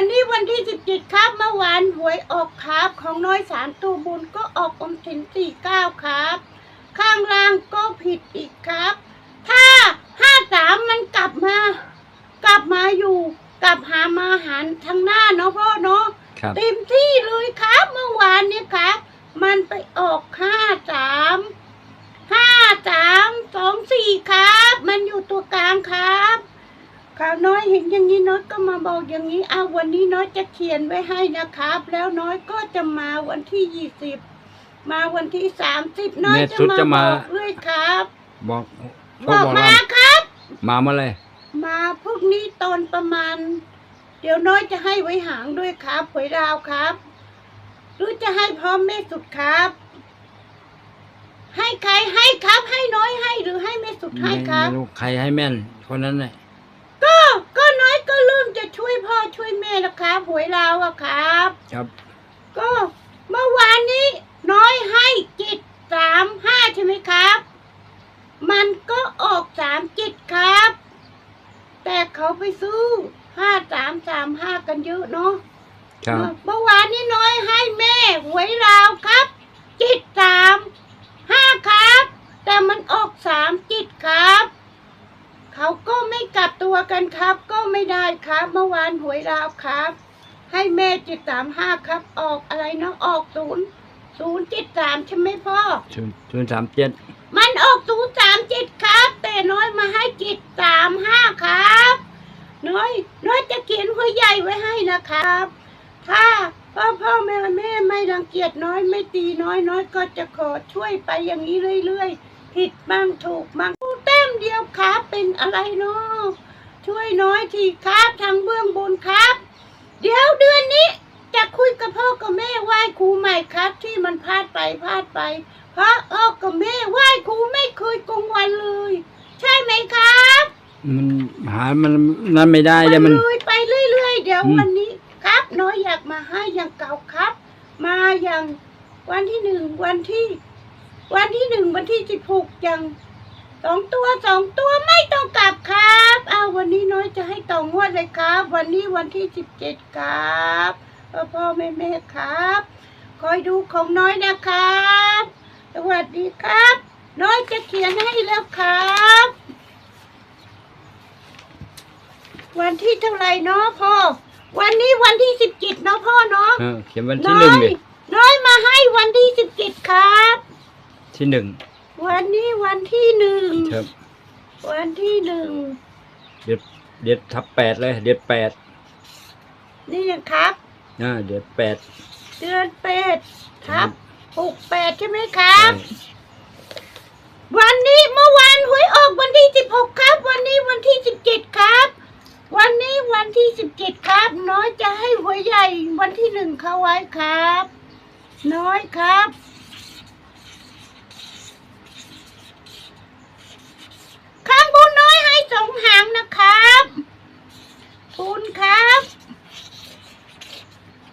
วันนี้วันที่สิบเจ็ดครับเมื่อวานหวยออกครับของน้อยสามตัวบนก็ออกอมสินสี่เก้าครับ ข้างล่างก็ผิดอีกครับ ถ้าห้าสามมันกลับมา กลับมาอยู่ กลับหามาหันทางหน้าเนาะพ่อเนาะครับเต็มที่เลยครับเมื่อวานเนี่ยครับ มันไปออกห้าสามห้าสามสองสี่ครับ มันอยู่ตัวกลางครับ ข่าวน้อยเห็นอย่างนี้น้อยก็มาบอกอย่างนี้เอาวันนี้น้อยจะเขียนไว้ให้นะครับ แล้วน้อยก็จะมาวันที่ยี่สิบมาวันที่สามสิบน้อยแม่จะสุดมาจะบมาอกเลยครับ บอกบพ่ออกบอกมาเราครับ มาเมื่อไหรมาพวกนี้ตอนประมาณ เดี๋ยวน้อยจะให้ไว้หางด้วยครับหวยดาวครับหรือจะให้พร้อมแม่สุดครับ ให้ใครให้ครับ ให้น้อยให้หรือให้แม่สุดให้ไม่ครับ ไม่รู้ใครให้แม่นคนนั้นแหละ ก็ก็น้อยก็เริ่มจะช่วยพ่อช่วยแม่แล้วครับหวยดาวอะ ครับครับ ก็เมื่อวานนี้น้อยให้จิตสามห้าใช่ไหมครับ มันก็ออกสามจิตครับ แต่เขาไปซื้อห้าสามสามห้ากันเยอะเนาะครับ เมื่อวานนี้น้อยให้แม่หวยราวครับจิตสามห้าครับ แต่มันออกสามจิตครับ เขาก็ไม่กลับตัวกันครับ ก็ไม่ได้ครับ เมื่อวานหวยราวครับ ให้แม่จิตสามห้าครับ ออกอะไรนะออกศูนย์ศูนย์จิตสามใช่ไหมพ่อ ศูนย์ศูนย์สามเจ็ดมันออกศูนย์สามจิตครับ แต่น้อยมาให้จิตสามห้าครับ น้อย น้อยจะเขียนหัวใหญ่ไว้ให้นะครับ ถ้าพ่อพ่อแม่แม่ไม่รังเกียจน้อยไม่ตีน้อยน้อยก็จะขอช่วยไปอย่างนี้เรื่อยๆผิดบ้างถูกบ้างแต้มเดียวครับเป็นอะไรเนาะช่วยน้อยทีครับทางเบื้องบนครับ เดี๋ยวเดือนนี้ จะคุยกับพ่อกับแม่ไหว้ครูใหม่ครับ ที่มันพลาดไปพลาดไป เพราะพ่อกับแม่ไหว้ครูไม่เคยกงวันเลย ใช่ไหมครับมันหามันนั่นไม่ได้เลยมันเลยไปเรื่อยๆเดี๋ยวอืมวันนี้ครับ น้อยอยากมาให้อย่างเก่าครับ มาอย่างวันที่หนึ่งวันที่ วันที่หนึ่งวันที่สิบหกอย่างสองตัวสองตัวไม่ต้อง วันนี้วันที่สิบเจ็ดครับพ่อพ่อแม่แม่ครับ คอยดูของน้อยนะครับ สวัสดีครับ น้อยจะเขียนให้แล้วครับ วันที่เท่าไหร่เนาะพ่อ วันนี้วันที่สิบเจ็ดเนาะพ่อเนาะเออเขียนวันที่หนึ่งดิน้อยมาให้วันที่สิบเจ็ดครับ ที่หนึ่ง วันนี้วันที่หนึ่ง ครับ วันที่หนึ่งเด็ด เด็ดทับแปดเลย เด็ดแปดนี่นะครับอ่าเด็ดแปดเดือนแปดครับหกแปดใช่ไหมครับใช่วันนี้เมื่อวานหวยออกวันที่สิบหกครับ วันนี้วันที่สิบเจ็ดครับ วันนี้วันที่สิบเจ็ดครับ น้อยจะให้หวยใหญ่วันที่หนึ่งเข้าไว้ครับ น้อยครับ ข้างบนน้อยให้ สองหางนะครับคุณครับ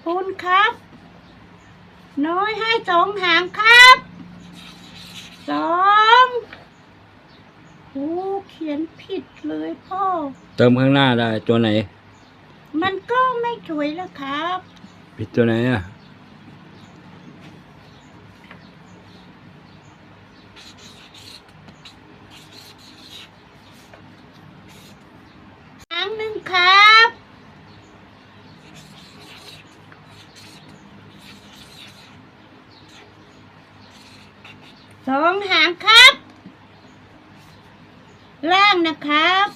คุณครับ น้อยให้สองหางครับสองโอ้เขียนผิดเลยพ่อ เติมข้างหน้าได้ตัวไหน มันก็ไม่สวยแล้วครับ ผิดตัวไหนอะ หางหนึ่งครับ สองหางครับ ล่างนะครับ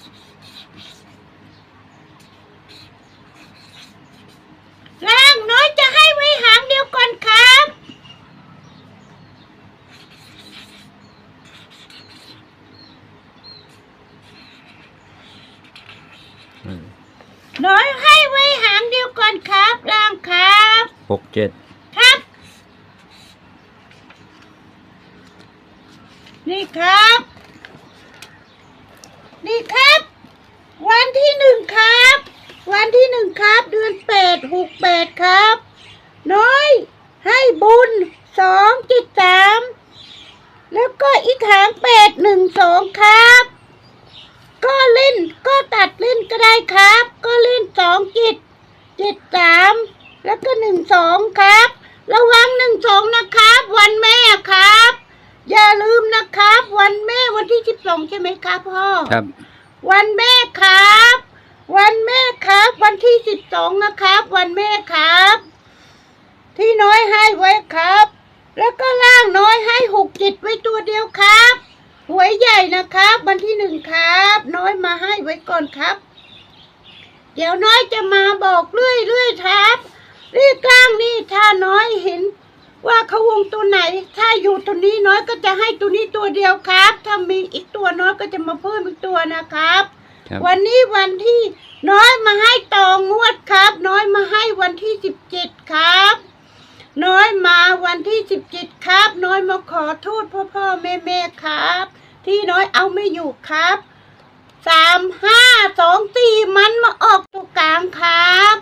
ล่างน้อยจะให้ไว้หางเดียวก่อนครับอืมน้อยให้ไว้หางเดียวก่อนครับล่างครับหกเจ็ด ครับ นี่ครับ นี่ครับ วันที่หนึ่ งครับ วันที่หนึ่งครับ เดือนแปดหกแปดครับ น้อย ให้บุญสองจิตสามแล้วก็อีกหางแปดหนึ่งสองครับ ก็เล่นก็ตัดเล่นก็ได้ครับ ก็เล่นสองจิตเจ็ดสามแล้วก็หนึ่งสองครับ ระวังหนึ่งสองนะครับ วันแม่ครับ อย่าลืมนะครับ วันแม่วันที่สิบสองใช่ไหมครับพ่อครับ วันแม่ครับ วันแม่ครับ วันที่สิบสองนะครับ วันแม่ครับ ที่น้อยให้ไว้ครับ แล้วก็ล่างน้อยให้หกจิตไว้ตัวเดียวครับหวยใหญ่นะครับ วันที่หนึ่งครับ น้อยมาให้ไว้ก่อนครับ เดี๋ยวน้อยจะมาบอกเรื่อยเรื่อยๆครับรีกล่างนี่ถ้าน้อยเห็น ว่าเขาวงตัวไหน ถ้าอยู่ตัวนี้น้อยก็จะให้ตัวนี้ตัวเดียวครับ ถ้ามีอีกตัวน้อยก็จะมาเพิ่มอีกตัวนะครับ ครับวันนี้วันที่น้อยมาให้ต่องวดครับ น้อยมาให้วันที่สิบเจ็ดครับ น้อยมาวันที่สิบเจ็ดครับ น้อยมาขอโทษพ่อพ่อแม่แม่ครับ ที่น้อยเอาไม่อยู่ครับสามห้าสองสี่มันมาออกตัวกลางครับ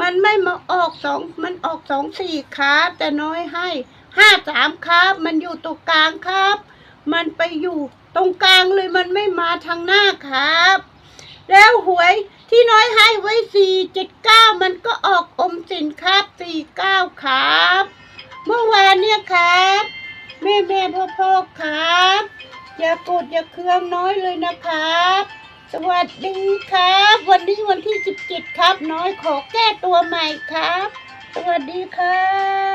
มันไม่มาออกสองมันออกสองสี่ครับ แต่น้อยให้ห้าสามครับ มันอยู่ตรงกลางครับ มันไปอยู่ตรงกลางเลยมันไม่มาทางหน้าครับ แล้วหวยที่น้อยให้ไว้สี่เจ็ดเก้ามันก็ออกอมสินครับสี่เก้าครับ เมื่อวานเนี่ยครับ แม่แม่พ่อพ่อครับ อย่ากรธอย่าเครื่องน้อยเลยนะครับ สวัสดีครับ วันนี้วันที่สิบเจ็ดครับ น้อยขอแก้ตัวใหม่ครับ สวัสดีครับ